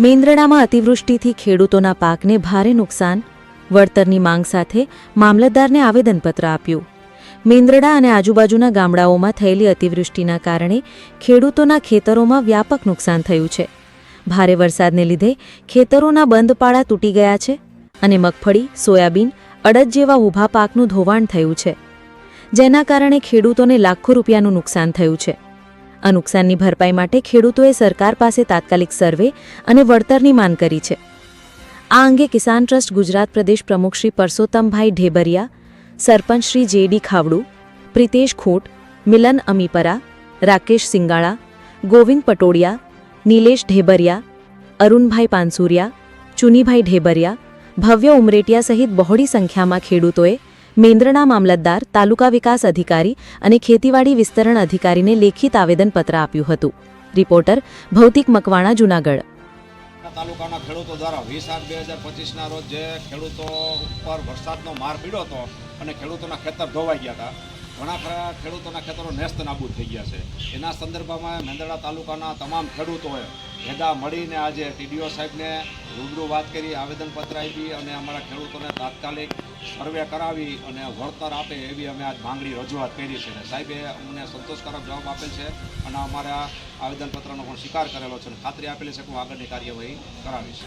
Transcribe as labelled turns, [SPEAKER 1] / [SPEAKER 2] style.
[SPEAKER 1] મેંદરડામાં અતિવૃષ્ટિથી ખેડૂતોના પાકને ભારે નુકસાન. વળતરની માંગ સાથે મામલતદારને આવેદનપત્ર આપ્યું. મેન્દ્રડા અને આજુબાજુના ગામડાઓમાં થયેલી અતિવૃષ્ટિના કારણે ખેડૂતોના ખેતરોમાં વ્યાપક નુકસાન થયું છે. ભારે વરસાદને લીધે ખેતરોના બંધ પાળા તૂટી ગયા છે અને મગફળી, સોયાબીન, અડદ જેવા ઊભા પાકનું ધોવાણ થયું છે. જેના કારણે ખેડૂતોને લાખો રૂપિયાનું નુકસાન થયું છે. આ નુકસાનની ભરપાઈ માટે ખેડૂતોએ સરકાર પાસે તાત્કાલિક સર્વે અને વળતરની માંગ કરી છે. આ અંગે કિસાન ટ્રસ્ટ ગુજરાત પ્રદેશ પ્રમુખ શ્રી પરસોત્તમભાઈ ઢેબરિયા, સરપંચ શ્રી જેડી ખાવડુ, પ્રિતેશ ખોટ, મિલન અમીપરા, રાકેશ સિંગાળા, ગોવિંદ પટોડિયા, નિલેશ ઢેબરિયા, અરુણભાઈ પાનસુરિયા, ચુનીભાઈ ઢેબરિયા, ભવ્ય ઉમરેટિયા સહિત બહોળી સંખ્યામાં ખેડૂતોએ મેંદરડા મામલતદાર, તાલુકા વિકાસ અધિકારી અને ખેતીવાડી વિસ્તરણ અધિકારીને લેખિત આવેદનપત્ર આપ્યું હતું. રિપોર્ટર ભૌતિક મકવાણા, જુનાગઢ.
[SPEAKER 2] તાલુકાના ખેડૂતો દ્વારા વીસ આઠ બે હજાર પચીસના રોજ જે ખેડૂતો ઉપર વરસાદનો માર પીડ્યો હતો અને ખેડૂતોના ખેતર ધોવાઈ ગયા હતા, ઘણા ખરા ખેડૂતોના ખેતરો નેસ્ત નાબૂદ થઈ ગયા છે. એના સંદર્ભમાં મેંદરડા તાલુકાના તમામ ખેડૂતોએ ભેગા મળીને આજે ટીડીઓ સાહેબને રૂબરૂ વાત કરી, આવેદનપત્ર આપી અને અમારા ખેડૂતોને તાત્કાલિક સર્વે કરાવી અને વળતર આપે એવી અમે આજ માંગણી રજૂઆત કરી છે. અને સાહેબે અમને સંતોષકારક જવાબ આપેલ છે અને અમારા આવેદનપત્રનો પણ સ્વીકાર કરેલો છે અને ખાતરી આપેલી છે કે હું આગળની કાર્યવાહી કરાવીશ.